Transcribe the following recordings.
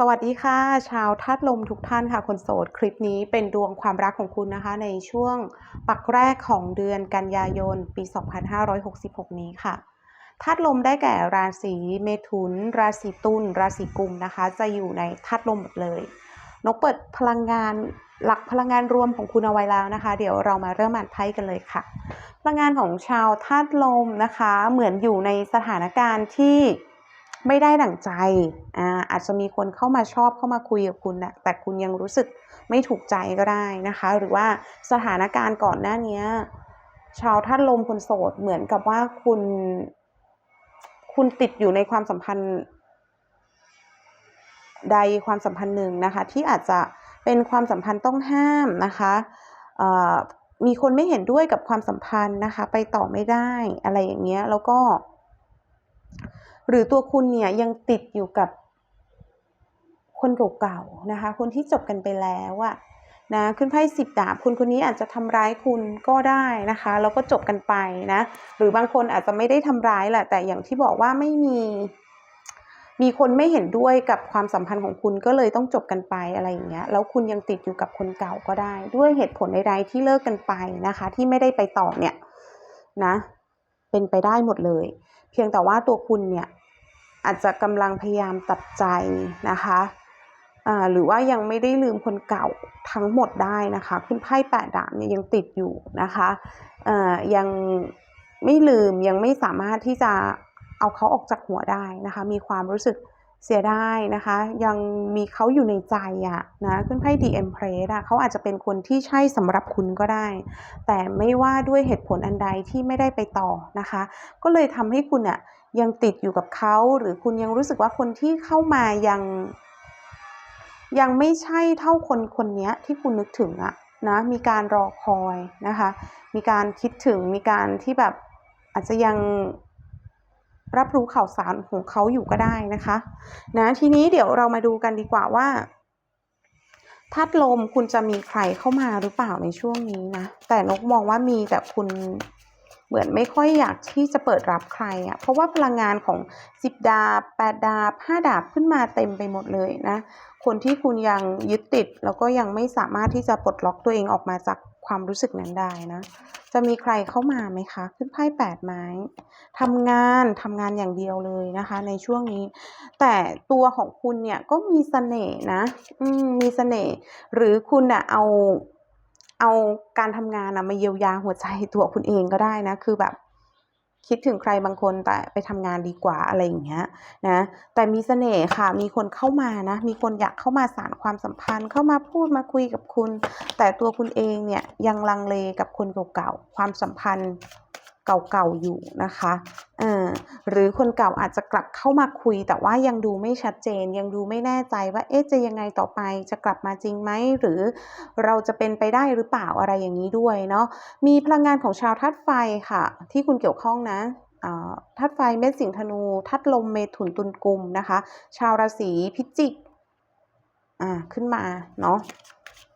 สวัสดีค่ะ ชาวธาตุลมทุกท่านค่ะ คนโสดคลิปนี้เป็นดวงความรักของคุณนะคะ ในช่วงปักแรกของเดือนกันยายน ปี 2566 นี้ค่ะธาตุลมได้แก่ราศีเมถุน ราศีตุลราศีกุมนะคะ จะอยู่ในธาตุลมหมดเลย นกเปิดพลังงานหลักพลังงานรวมของคุณเอาไว้แล้วนะคะ เดี๋ยวเรามาเริ่มอ่านไพ่กันเลยค่ะ พลังงานของชาวธาตุลมนะคะ เหมือนอยู่ในสถานการณ์ที่ ไม่ได้ดั่งใจอ่าอาจจะมีคนเข้ามาชอบเข้ามาคุยกับคุณนะแต่คุณยังรู้สึกไม่ถูกใจก็ได้นะคะ หรือว่าสถานการณ์ก่อนหน้านี้ชาวธาตุลมคนโสดเหมือนกับว่าคุณ คุณติดอยู่ในความสัมพันธ์ใดความสัมพันธ์หนึ่งนะคะ ที่อาจจะเป็นความสัมพันธ์ต้องห้ามนะคะมีคนไม่เห็นด้วยกับความสัมพันธ์นะคะ ไปต่อไม่ได้อะไรอย่างเงี้ยแล้วก็ หรือตัวคุณเนี่ยยังติดอยู่กับคนเก่าๆนะคะ คนที่จบกันไปแล้วอะนะขึ้นไพ่สิบดาบคุณคนนี้อาจจะทำร้ายคุณก็ได้นะคะแล้วก็จบกันไปนะหรือบางคนอาจจะไม่ได้ทำร้ายแหละแต่อย่างที่บอกว่าไม่มี มีคนไม่เห็นด้วยกับความสัมพันธ์ของคุณก็เลยต้องจบกันไปอะไรอย่างเงี้ยแล้วคุณยังติดอยู่กับคนเก่าก็ได้ ด้วยเหตุผลใดๆที่เลิกกันไปนะคะ ที่ไม่ได้ไปต่อเนี่ยนะ เป็นไปได้หมดเลย เพียงแต่ว่าตัวคุณเนี่ย อาจจะกำลังพยายามตัดใจนะคะหรือว่ายังไม่ได้ลืมคนเก่าทั้งหมดได้นะคะ คุณไพ่แปดดาบเนี่ยยังติดอยู่นะคะยังไม่ลืมยังไม่สามารถที่จะเอาเขาออกจากหัวได้นะคะ มีความรู้สึก เสียได้นะคะ ยังมีเขาอยู่ในใจอะนะขึ้นไพ่ดีเอ็มเพรสอะเขาอาจจะเป็นคนที่ใช่สำหรับคุณก็ได้ แต่ไม่ว่าด้วยเหตุผลอันใดที่ไม่ได้ไปต่อนะคะ ก็เลยทำให้คุณอะยังติดอยู่กับเขาหรือคุณยังรู้สึกว่าคนที่เข้ามายัง ยังไม่ใช่เท่าคนคนนี้ที่คุณนึกถึงอะนะมีการรอคอยนะคะ มีการคิดถึงมีการที่แบบอาจจะยัง รับรู้ข่าวสารของเขาอยู่ก็ได้นะคะ นะทีนี้เดี๋ยวเรามาดูกันดีกว่าว่าทัดลมคุณจะมีใครเข้ามาหรือเปล่าในช่วงนี้นะ แต่นกมองว่ามีแต่คุณ เหมือนไม่ค่อยอยากที่จะเปิดรับใครอะ่ะเพราะว่าพลังงานของสิบดาบแปดดาบห้าดาบขึ้นมาเต็มไปหมดเลยนะ คนที่คุณยังยึดติด แล้วก็ยังไม่สามารถที่จะปลดล็อกตัวเองออกมาจากความรู้สึกนั้นได้นะ จะมีใครเข้ามาไหมคะ ขึ้นไพ่แปดไม้ทำงานทำงานอย่างเดียวเลยนะคะ ในช่วงนี้ แต่ตัวของคุณเนี่ยก็มีเสน่ห์นะ อืมมีเสน่ห์หรือคุณอะเอา เอาการทำงานนะมาเยียวยาหัวใจตัวคุณเองก็ได้นะ คือแบบคิดถึงใครบางคนแต่ไปทำงานดีกว่าอะไรอย่างเงี้ยนะ แต่มีเสน่ห์ค่ะ มีคนเข้ามานะ มีคนอยากเข้ามาสารความสัมพันธ์ เข้ามาพูดมาคุยกับคุณ แต่ตัวคุณเองเนี่ยยังลังเลกับคนเก่าๆ ความสัมพันธ์ เก่าๆอยู่นะคะเออหรือคนเก่าอาจจะกลับเข้ามาคุย แต่ว่ายังดูไม่ชัดเจน ยังดูไม่แน่ใจว่าเอ๊ะจะยังไงต่อไปจะกลับมาจริงไหมหรือเราจะเป็นไปได้หรือเปล่าอะไรอย่างนี้ด้วยเนาะมีพลังงานของชาวธาตุไฟค่ะ ที่คุณเกี่ยวข้องนะธาตุไฟเม็ดสิงธนูธาตุลมเมถุนตุลกุมนะคะ ชาวราศีพิจิกอ่าขึ้นมาเนาะ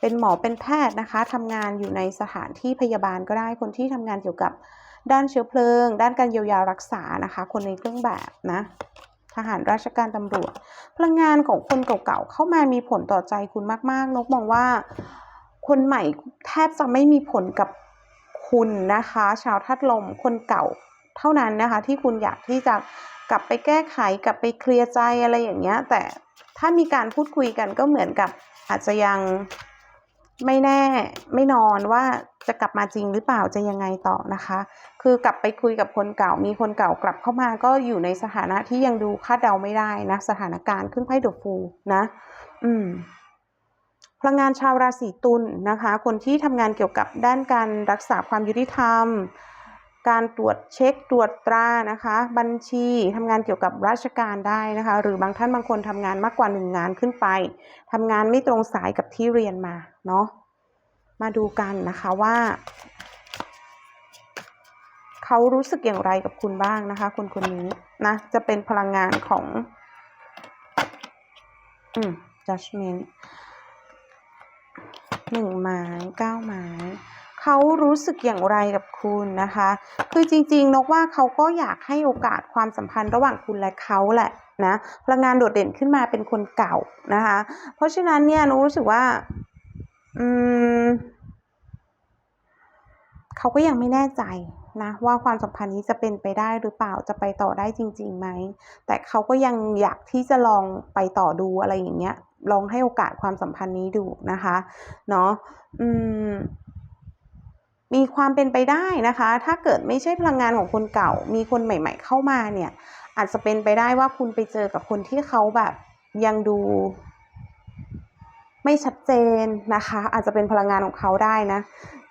เป็นหมอเป็นแพทย์นะคะทำงานอยู่ในสถานที่พยาบาลก็ได้คนที่ทำงานเกี่ยวกับ ด้านเชื้อเพลิง ด้านการเยียวยารักษานะคะ คนในเครื่องแบบนะทหารราชการตำรวจ พลังงานของคนเก่าๆเข้ามามีผลต่อใจคุณมากๆ นกมองว่า คนใหม่แทบจะไม่มีผลกับคุณนะคะ ชาวทัดลมคนเก่าเท่านั้นนะคะ ที่คุณอยากที่จะกลับไปแก้ไขกลับไปเคลียร์ใจอะไรอย่างเงี้ย แต่ถ้ามีการพูดคุยกันก็เหมือนกับอาจจะยังไม่แน่ไม่นอนว่า จะกลับมาจริงหรือเปล่าจะยังไงต่อนะคะ คือกลับไปคุยกับคนเก่า มีคนเก่ากลับเข้ามาก็อยู่ในสถานะที่ยังดูคาดเดาไม่ได้นะ สถานการณ์ขึ้นไพ่เดอะฟูนะ อืมพลังงานชาวราศีตุลนะคะ คนที่ทำงานเกี่ยวกับด้านการรักษาความยุติธรรม การตรวจเช็คตรวจตรานะคะ บัญชีทำงานเกี่ยวกับราชการได้นะคะ หรือบางท่านบางคนทำงานมากกว่าหนึ่งงานขึ้นไปทำงานไม่ตรงสายกับที่เรียนมาเนาะ มาดูกันนะคะว่าเขารู้สึกอย่างไรกับคุณบ้างนะคะ คนคนนี้นะจะเป็นพลังงานของ อืม judgment หนึ่งไม้เก้าไม้เขารู้สึกอย่างไรกับคุณนะคะ คือจริงๆนกว่าเขาก็อยากให้โอกาสความสัมพันธ์ระหว่างคุณและเขาแหละนะพลังงานโดดเด่นขึ้นมาเป็นคนเก่านะคะ เพราะฉะนั้นเนี่ยนุรู้สึกว่า อืมเขาก็ยังไม่แน่ใจนะว่าความสัมพันธ์นี้จะเป็นไปได้หรือเปล่าจะไปต่อได้จริงๆไหมแต่เขาก็ยังอยากที่จะลองไปต่อดูอะไรอย่างเงี้ย ลองให้โอกาสความสัมพันธ์นี้ดูนะคะเนาะอืมมีความเป็นไปได้นะคะ ถ้าเกิดไม่ใช่พลังงานของคนเก่า มีคนใหม่ ๆ เข้ามาเนี่ย อาจจะเป็นไปได้ว่าคุณไปเจอกับคนที่เขาแบบยังดู ไม่ชัดเจนนะคะ อาจจะเป็นพลังงานของเขาได้นะ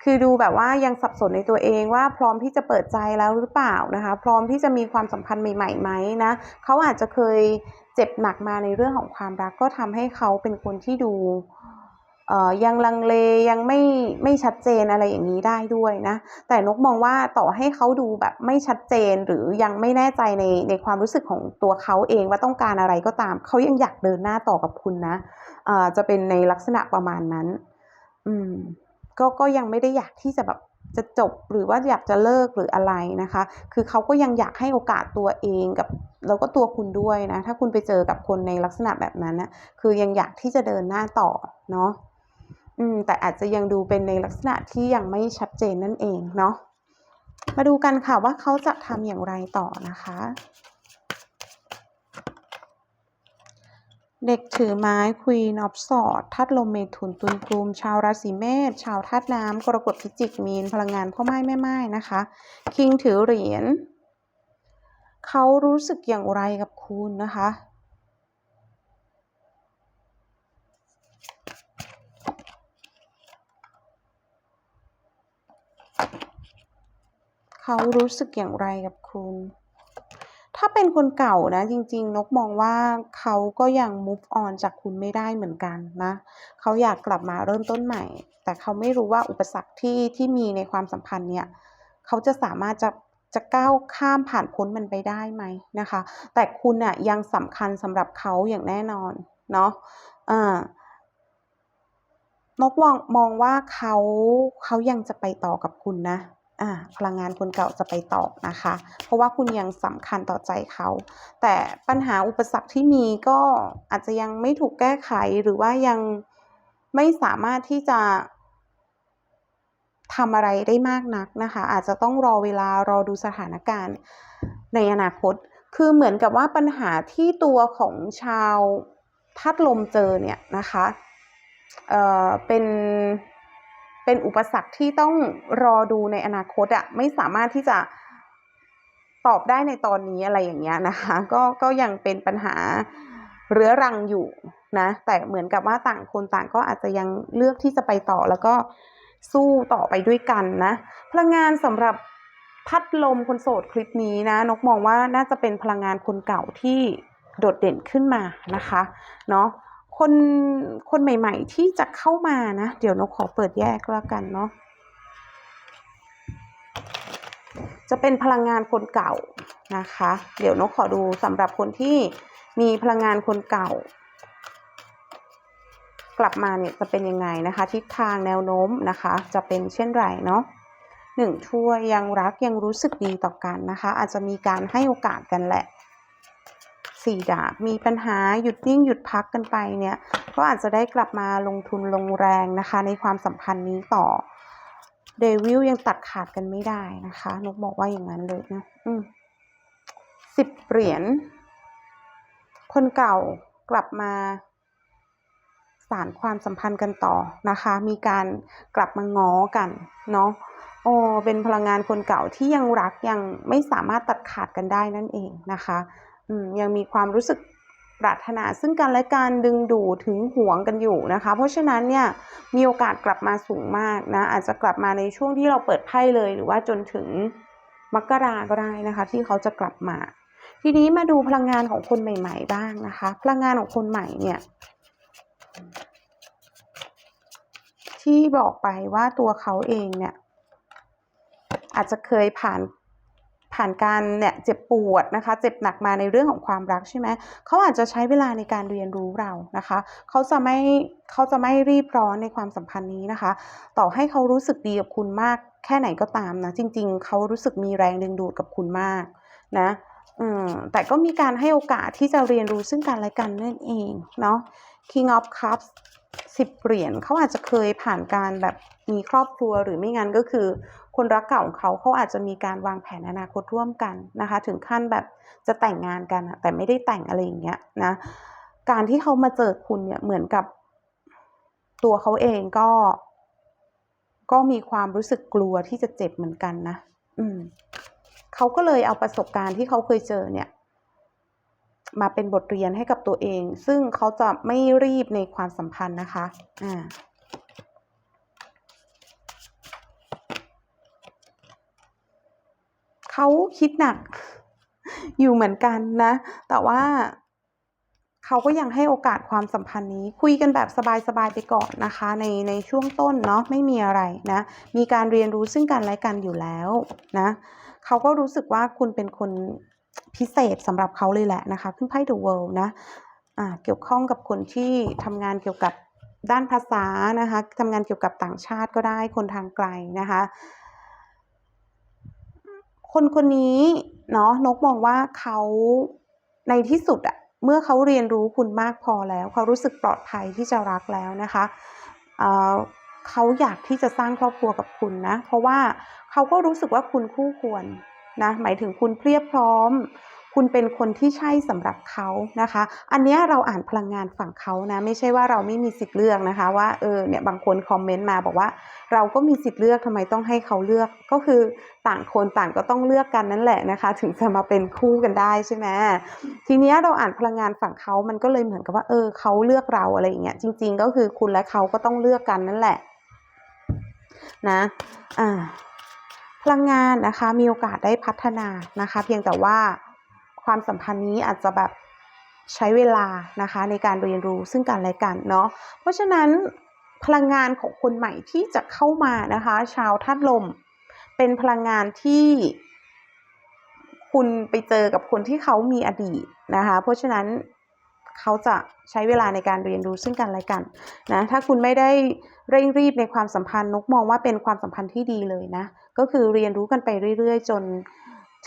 คือดูแบบว่ายังสับสนในตัวเองว่าพร้อมที่จะเปิดใจแล้วหรือเปล่านะคะ พร้อมที่จะมีความสัมพันธ์ใหม่ๆไหมนะเขาอาจจะเคยเจ็บหนักมาในเรื่องของความรักก็ทำให้เขาเป็นคนที่ดู ยังลังเลยังไม่ไม่ชัดเจนอะไรอย่างนี้ได้ด้วยนะ แต่นกมองว่าต่อให้เขาดูแบบไม่ชัดเจนหรือยังไม่แน่ใจในในความรู้สึกของตัวเขาเองว่าต้องการอะไรก็ตาม เขายังอยากเดินหน้าต่อกับคุณนะะจะเป็นในลักษณะประมาณนั้น อืม ก็ก็ยังไม่ได้อยากที่จะแบบจะจบหรือว่าอยากจะเลิกหรืออะไรนะคะ คือเขาก็ยังอยากให้โอกาสตัวเองกับแล้วก็ตัวคุณด้วยนะ ถ้าคุณไปเจอกับคนในลักษณะแบบนั้นนะคือยังอยากที่จะเดินหน้าต่อเนาะ อืมแต่อาจจะยังดูเป็นในลักษณะที่ยังไม่ชัดเจนนั่นเองเนาะมาดูกันค่ะว่าเขาจะทำอย่างไรต่อนะคะ เด็กถือไม้ Queen of Swords ทัดลมเมถุนตุลกลุ่มชาวราศีเมษชาวทัดน้ำกรกฎพิจิกมีนพลังงานพ่อไม้แม่ไม้นะคะ คิงถือเหรียญเขารู้สึกอย่างไรกับคุณนะคะ เขารู้สึกอย่างไรกับคุณ ถ้าเป็นคนเก่านะ จริง ๆ นกมองว่าเขาก็ยัง move on จากคุณไม่ได้เหมือนกันนะ เขาอยากกลับมาเริ่มต้นใหม่ แต่เขาไม่รู้ว่าอุปสรรคที่ที่มีในความสัมพันธ์เนี่ย เขาจะสามารถจะจะก้าวข้ามผ่านพ้นมันไปได้ไหมนะคะ แต่คุณอะยังสำคัญสำหรับเขาอย่างแน่นอน เนาะอ่านกมองมองว่าเขาเขายังจะไปต่อกับคุณนะ พลังงานคนเก่าจะไปต่อนะคะ เพราะว่าคุณยังสำคัญต่อใจเขา แต่ปัญหาอุปสรรคที่มีก็อาจจะยังไม่ถูกแก้ไขหรือว่ายังไม่สามารถที่จะทำอะไรได้มากนักนะคะ อาจจะต้องรอเวลารอดูสถานการณ์ในอนาคต คือเหมือนกับว่าปัญหาที่ตัวของชาวทัดลมเจอเนี่ยนะคะเอ่อเป็น เป็นอุปสรรคที่ต้องรอดูในอนาคตอะไม่สามารถที่จะตอบได้ในตอนนี้อะไรอย่างเงี้ยนะคะ ก็ก็ยังเป็นปัญหาเรื้อรังอยู่นะแต่เหมือนกับว่าต่างคนต่างก็อาจจะยังเลือกที่จะไปต่อแล้วก็สู้ต่อไปด้วยกันนะพลังงานสำหรับพัดลมคนโสดคลิปนี้นะนกมองว่าน่าจะเป็นพลังงานคนเก่าที่โดดเด่นขึ้นมานะคะเนาะ คนคนใหม่ ๆ ที่จะเข้ามานะ เดี๋ยวนกขอเปิดแยกแล้วกันเนาะจะเป็นพลังงานคนเก่านะคะ เดี๋ยวนกขอดูสำหรับคนที่มีพลังงานคนเก่า กลับมาเนี่ยจะเป็นยังไงนะคะ ทิศทางแนวโน้มนะคะ จะเป็นเช่นไรเนาะหนึ่งทั่วยังรักยังรู้สึกดีต่อกันนะคะ อาจจะมีการให้โอกาสกันแหละ สี่ดาบมีปัญหาหยุดนิ่งหยุดพักกันไปเนี่ยก็อาจจะได้กลับมาลงทุนลงแรงนะคะ ในความสัมพันธ์นี้ต่อเดวิลยังตัดขาดกันไม่ได้นะคะนกบอกว่าอย่างนั้นเลยนะอืมสิบเหรียญคนเก่ากลับมาสารความสัมพันธ์กันต่อนะคะ มีการกลับมาง้อกันเนาะโอ้เป็นพลังงานคนเก่าที่ยังรักยังไม่สามารถตัดขาดกันได้นั่นเองนะคะ ยังมีความรู้สึกปรารถนาซึ่งกันและการดึงดูดถึงห่วงกันอยู่นะคะ เพราะฉะนั้นเนี่ยมีโอกาสกลับมาสูงมากนะอาจจะกลับมาในช่วงที่เราเปิดไพ่เลย หรือว่าจนถึงมกราก็ได้นะคะ ที่เขาจะกลับมา ทีนี้มาดูพลังงานของคนใหม่ ๆ บ้างนะคะ พลังงานของคนใหม่เนี่ยที่บอกไปว่าตัวเขาเองเนี่ยอาจจะเคยผ่าน ผ่านการเนี่ยเจ็บปวดนะคะ เจ็บหนักมาในเรื่องของความรักใช่ไหมเขาอาจจะใช้เวลาในการเรียนรู้เรานะคะเขาจะไม่เขาจะไม่รีบร้อนในความสัมพันธ์นี้นะคะ ต่อให้เขารู้สึกดีกับคุณมากแค่ไหนก็ตามนะ จริง ๆเขารู้สึกมีแรงดึงดูดกับคุณมากนะแต่ก็มีการให้โอกาสที่จะเรียนรู้ซึ่งกันและกันนั่นเองเนาะ King of Cups สิบเหรียญเขาอาจจะเคยผ่านการแบบมีครอบครัวหรือไม่งั้นก็คือ คนรักเก่าของเขาเขาอาจจะมีการวางแผนอนาคตร่วมกันนะคะ ถึงขั้นแบบจะแต่งงานกันแต่ไม่ได้แต่งอะไรอย่างเงี้ยนะการที่เขามาเจอคุณเนี่ยเหมือนกับตัวเขาเองก็ ก็มีความรู้สึกกลัวที่จะเจ็บเหมือนกันนะ อืมเขาก็เลยเอาประสบการณ์ที่เขาเคยเจอเนี่ย มาเป็นบทเรียนให้กับตัวเอง ซึ่งเขาจะไม่รีบในความสัมพันธ์นะคะ อ่า เขาคิดหนักอยู่เหมือนกันนะ แต่ว่าเขาก็ยังให้โอกาสความสัมพันธ์นี้ คุยกันแบบสบายๆไปก่อนนะคะ ในในช่วงต้นเนาะไม่มีอะไรนะ มีการเรียนรู้ซึ่งกันและกันอยู่แล้วนะเขาก็รู้สึกว่าคุณเป็นคนพิเศษสำหรับเขาเลยแหละนะคะ ขึ้นไพ่ The World นะอ่าเกี่ยวข้องกับคนที่ทำงานเกี่ยวกับด้านภาษานะคะทำงานเกี่ยวกับต่างชาติก็ได้คนทางไกลนะคะ คนคนนี้เนาะนกมองว่าเขาในที่สุดอะเมื่อเขาเรียนรู้คุณมากพอแล้ว เขารู้สึกปลอดภัยที่จะรักแล้วนะคะเเขาอยากที่จะสร้างครอบครัวกับคุณนะ เพราะว่าเขาก็รู้สึกว่าคุณคู่ควรนะ หมายถึงคุณเพียบพร้อม คุณเป็นคนที่ใช่สำหรับเขานะคะ อันนี้เราอ่านพลังงานฝั่งเขานะ ไม่ใช่ว่าเราไม่มีสิทธิ์เลือกนะคะ ว่าเออเนี่ยบางคนคอมเมนต์มาบอกว่า เราก็มีสิทธิ์เลือกทำไมต้องให้เขาเลือกก็คือต่างคนต่างก็ต้องเลือกกันนั่นแหละนะคะ ถึงจะมาเป็นคู่กันได้ใช่ไหมทีนี้เราอ่านพลังงานฝั่งเขามันก็เลยเหมือนกับว่าเออเขาเลือกเราอะไรอย่างเงี้ยจริง ๆ ก็คือคุณและเขาก็ต้องเลือกกันนั่นแหละนะอ่าพลังงานนะคะมีโอกาสได้พัฒนานะคะ เพียงแต่ว่า ความสัมพันธ์นี้อาจจะแบบใช้เวลานะคะในการเรียนรู้ซึ่งกันและกันเนาะเพราะฉะนั้นพลังงานของคนใหม่ที่จะเข้ามานะคะ ชาวธาตุลม เป็นพลังงานที่คุณไปเจอกับคนที่เขามีอดีตนะคะ เพราะฉะนั้นเขาจะใช้เวลาในการเรียนรู้ซึ่งกันและกันนะถ้าคุณไม่ได้เร่งรีบในความสัมพันธ์นกมองว่าเป็นความสัมพันธ์ที่ดีเลยนะ ก็คือเรียนรู้กันไปเรื่อย ๆ จน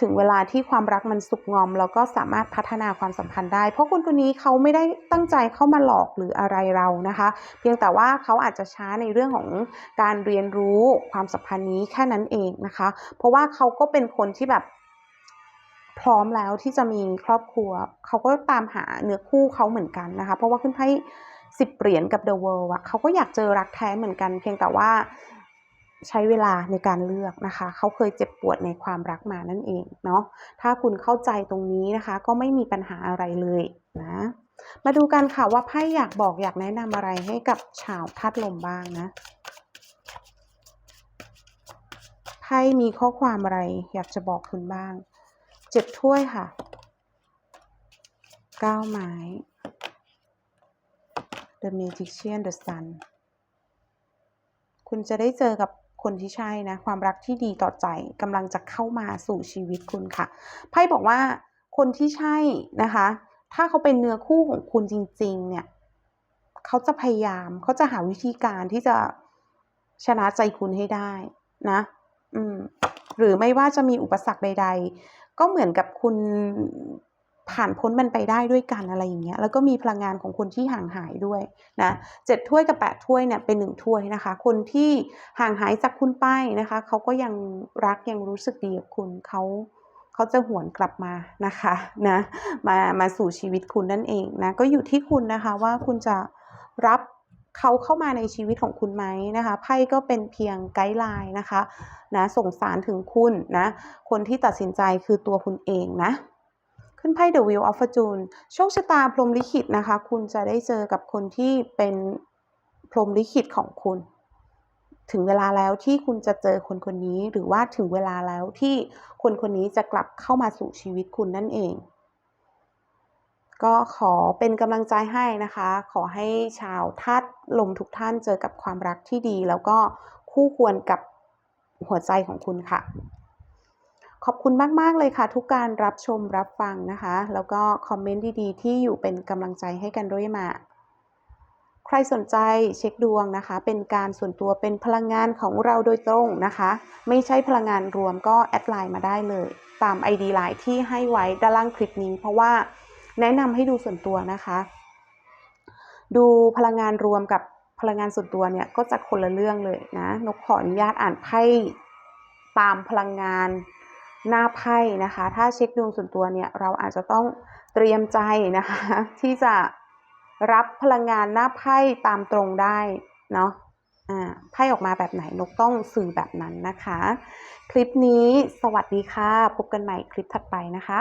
ถึงเวลาที่ความรักมันสุกงอม แล้วก็สามารถพัฒนาความสัมพันธ์ได้ เพราะคนคนนี้เขาไม่ได้ตั้งใจเข้ามาหลอกหรืออะไรเรานะคะ เพียงแต่ว่าเขาอาจจะช้าในเรื่องของการเรียนรู้ความสัมพันธ์นี้แค่นั้นเองนะคะ เพราะว่าเขาก็เป็นคนที่แบบพร้อมแล้วที่จะมีครอบครัว เขาก็ตามหาเนื้อคู่เขาเหมือนกันนะคะ เพราะว่าขึ้นไพ่สิบเหรียญกับ The World อะเขาก็อยากเจอรักแท้เหมือนกัน เพียงแต่ว่า ใช้เวลาในการเลือกนะคะ เขาเคยเจ็บปวดในความรักมานั่นเองเนาะ ถ้าคุณเข้าใจตรงนี้นะคะ ก็ไม่มีปัญหาอะไรเลยนะ มาดูกันค่ะว่าไพ่อยากบอกอยากแนะนำอะไรให้กับชาวทัดลมบ้างนะ ไพ่มีข้อความอะไรอยากจะบอกคุณบ้าง เจ็ดถ้วยค่ะ เก้าไม้ The Magician The Sun คุณจะได้เจอกับ คนที่ใช่นะความรักที่ดีต่อใจกำลังจะเข้ามาสู่ชีวิตคุณค่ะไพ่บอกว่าคนที่ใช่นะคะ ถ้าเขาเป็นเนื้อคู่ของคุณจริง ๆ เนี่ยเขาจะพยายามเขาจะหาวิธีการที่จะชนะใจคุณให้ได้นะอืมหรือไม่ว่าจะมีอุปสรรคใด ๆ ก็เหมือนกับคุณ ผ่านพ้นมันไปได้ด้วยกันอะไรอย่างเงี้ยแล้วก็มีพลังงานของคนที่ห่างหายด้วยนะเจ็ดถ้วยกับแปดถ้วยเนี่ยเป็นหนึ่งถ้วยนะคะ คนที่ห่างหายจากคุณไปนะคะเขาก็ยังรักยังรู้สึกดีกับคุณเขาเขาจะหวนกลับมานะคะนะมามาสู่ชีวิตคุณนั่นเองนะก็อยู่ที่คุณนะคะว่าคุณจะรับเขาเข้ามาในชีวิตของคุณไหมนะคะไพ่ก็เป็นเพียงไกด์ไลน์นะคะนะส่งสารถึงคุณนะคนที่ตัดสินใจคือตัวคุณเองนะ ขึ้นไพ่ The Wheel of Fortune โชคชะตาพรมลิขิตนะคะ คุณจะได้เจอกับคนที่เป็นพรมลิขิตของคุณ ถึงเวลาแล้วที่คุณจะเจอคนคนนี้ หรือว่าถึงเวลาแล้วที่คนคนนี้จะกลับเข้ามาสู่ชีวิตคุณนั่นเอง ก็ขอเป็นกำลังใจให้นะคะ ขอให้ชาวทัดลมทุกท่านเจอกับความรักที่ดี แล้วก็คู่ควรกับหัวใจของคุณค่ะ ขอบคุณมาก ๆ เลยค่ะ ทุกการรับชมรับฟังนะคะ แล้วก็คอมเมนต์ดี ๆ ที่อยู่เป็นกำลังใจให้กันด้วยมา ใครสนใจเช็คดวงนะคะ เป็นการส่วนตัวเป็นพลังงานของเราโดยตรงนะคะ ไม่ใช่พลังงานรวมก็แอดไลน์มาได้เลย ตาม ID ไลน์ที่ให้ไว้ด้านล่างคลิปนี้ เพราะว่าแนะนำให้ดูส่วนตัวนะคะ ดูพลังงานรวมกับพลังงานส่วนตัวเนี่ยก็จะคนละเรื่องเลยนะนกขออนุญาตอ่านไพ่ตามพลังงาน หน้าไพ่นะคะ ถ้าเช็คดวงส่วนตัวเนี่ยเราอาจจะต้องเตรียมใจนะคะ ที่จะรับพลังงานหน้าไพ่ตามตรงได้เนาะไพ่ออกมาแบบไหนนกต้องสื่อแบบนั้นนะคะ คลิปนี้สวัสดีค่ะ พบกันใหม่คลิปถัดไปนะคะ